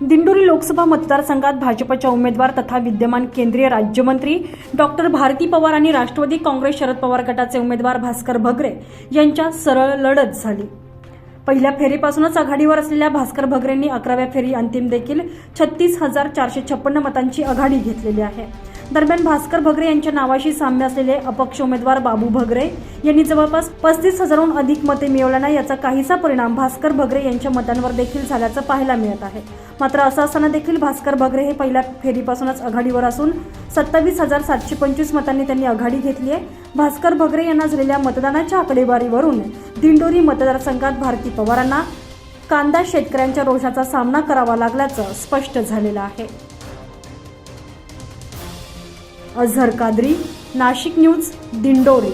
दिंडोरी लोकसभा मतदारसंघात भाजपच्या उमेदवार तथा विद्यमान केंद्रीय राज्यमंत्री डॉक्टर भारती पवार आणि राष्ट्रवादी काँग्रेस शरद पवार गटाचे उमेदवार भास्कर भगरे यांच्या सरळ लढत झाली. पहिल्या फेरीपासूनच आघाडीवर असलेल्या भास्कर भगरेंनी अकराव्या फेरी अंतिम देखील छत्तीस हजार चारशे छप्पन्न मतांची आघाडी घेतलेली आहे. दरम्यान भास्कर भगरे यांच्या नावाशी साम्य असलेले अपक्ष उमेदवार बाबू भगरे यांनी जवळपास पस्तीस हजारहून अधिक मते मिळवल्यानं याचा काहीसा परिणाम भास्कर भगरे यांच्या मतांवर देखील झाल्याचं पाहायला मिळत आहे. मात्र असं असताना देखील भास्कर भगरे हे पहिल्या फेरीपासूनच आघाडीवर असून सत्तावीस हजार सातशे पंचवीस मतांनी त्यांनी आघाडी घेतली आहे भास्कर भगरे यांना झालेल्या मतदानाच्या आकडेवारीवरून दिंडोरी मतदारसंघात भारती पवारांना कांदा शेतकऱ्यांच्या रोषाचा सामना करावा लागल्याचं स्पष्ट झालेलं आहे. अझहर कादरी नाशिक न्यूज दिंडोरी.